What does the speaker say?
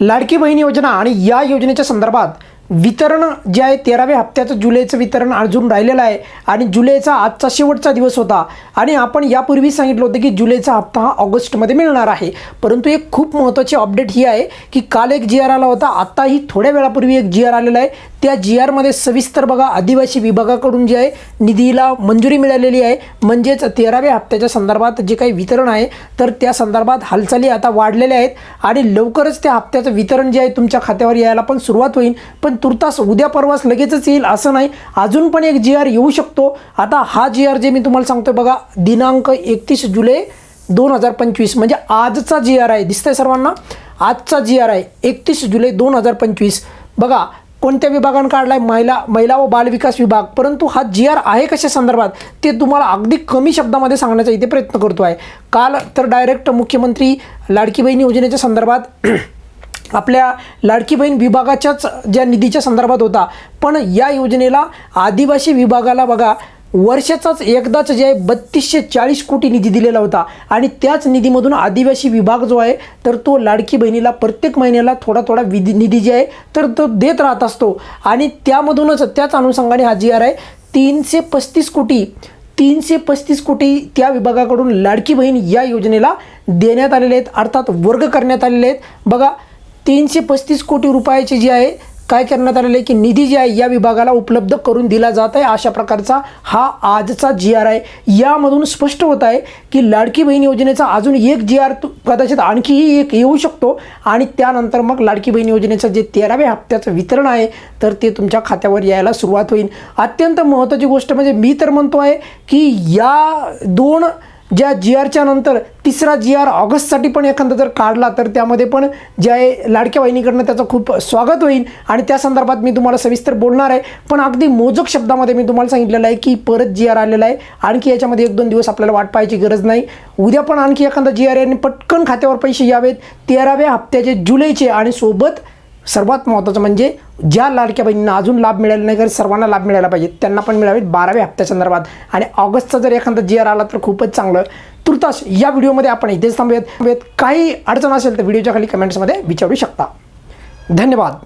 लाडकी बहीण योजना आणि या योजनेच्या संदर्भात वितरण जे आहे तेराव्या हप्त्याचं जुलैचं वितरण अजून राहिलेलं आहे आणि जुलैचा आजचा शेवटचा दिवस होता. आणि आपण यापूर्वी सांगितलं होतं की जुलैचा हप्ता हा ऑगस्टमध्ये मिळणार आहे. परंतु एक खूप महत्त्वाची अपडेट ही आहे की काल एक जी आर आला होता आत्ताही थोड्या वेळापूर्वी एक जी आर आलेला आहे. त्या जी आरमध्ये सविस्तर बघा. आदिवासी विभागाकडून जे आहे निधीला मंजुरी मिळालेली आहे. म्हणजेच तेराव्या हप्त्याच्या संदर्भात जे काही वितरण आहे तर त्या संदर्भात हालचाली आता वाढलेल्या आहेत. आणि लवकरच त्या हप्त्याचं वितरण जे आहे तुमच्या खात्यावर यायला पण सुरुवात होईल. पण तुर्तास उद्या परवास लगेचच येईल असं नाही. अजून पण एक जी आर येऊ शकतो. आता हा जी आर जे मी तुम्हाला सांगतो बघा दिनांक एकतीस जुलै दोन हजार पंचवीस. म्हणजे आजचा जी आर आहे. दिसतंय सर्वांना? आजचा जी आर आहे. एकतीस जुलै दोन हजार पंचवीस. बघा कोणत्या विभागानं काढला आहे महिला महिला व बालविकास विभाग. परंतु हा जी आर आहे कशा संदर्भात? ते तुम्हाला अगदी कमी शब्दामध्ये सांगण्याचा इथे प्रयत्न करतो आहे काल तर डायरेक्ट मुख्यमंत्री लाडकी बहीण योजनेच्या संदर्भात आपल्या लाडकी बहीण विभागाच्याच ज्या निधीच्या संदर्भात होता. पण या योजनेला आदिवासी विभागाला बघा वर्षाचाच एकदाच जे आहे बत्तीसशे चाळीस कोटी निधी दिलेला होता. आणि त्याच निधीमधून आदिवासी विभाग जो आहे तर तो लाडकी बहिणीला प्रत्येक महिन्याला थोडा थोडा विधी निधी जे आहे तर तो देत राहत असतो. आणि त्यामधूनच त्याच अनुषंगाने हा जी आर आहे तीनशे पस्तीस कोटी तीनशे पस्तीस कोटी त्या विभागाकडून लाडकी बहीण या योजनेला देण्यात आलेले आहेत. अर्थात वर्ग करण्यात आलेले आहेत. बघा तीनशे पस्तीस कोटी रुपयाचे जे आहे काय करण्यात आलेलं आहे की निधी जे आहे या विभागाला उपलब्ध करून दिला जात आहे. अशा प्रकारचा हा आजचा जी आर आहे. यामधून स्पष्ट होत आहे की लाडकी बहीण योजनेचा अजून एक जी आर कदाचित आणखीही एक येऊ शकतो. आणि त्यानंतर मग लाडकी बहीण योजनेचं जे तेराव्या हप्त्याचं वितरण आहे तर ते तुमच्या खात्यावर यायला सुरुवात होईल. अत्यंत महत्त्वाची गोष्ट म्हणजे मी तर म्हणतो आहे की या दोन ज्या जी आरच्या नंतर तिसरा जी आर ऑगस्टसाठी पण एखादा जर काढला तर त्यामध्ये पण ज्या लाडक्या वाहिनीकडनं त्याचं खूप स्वागत होईल. आणि त्या संदर्भात मी तुम्हाला सविस्तर बोलणार आहे. पण अगदी मोजक शब्दामध्ये मी तुम्हाला सांगितलेलं आहे की परत जी आर आलेला आहे. आणखी याच्यामध्ये एक दोन दिवस आपल्याला वाट पाहायची गरज नाही. उद्या पण आणखी एखादा जी आर आणि पटकन खात्यावर पैसे यावेत. तेराव्या हप्त्याचे जुलैचे आणि सोबत सर्वात महत्त्वाचं म्हणजे ज्या लाडक्या बहिणींना अजून लाभ मिळाला नाही तर सर्वांना लाभ मिळायला पाहिजे. त्यांना पण मिळावेत बाराव्या हप्त्या संदर्भात. आणि ऑगस्टचा जर एखादा जी आर आला तर खूपच चांगलं. तुर्तास या व्हिडिओमध्ये आपण इथेच थांबूयात थांबूयात. काही अडचण असेल तर व्हिडिओच्या खाली कमेंट्समध्ये विचारू शकता. धन्यवाद.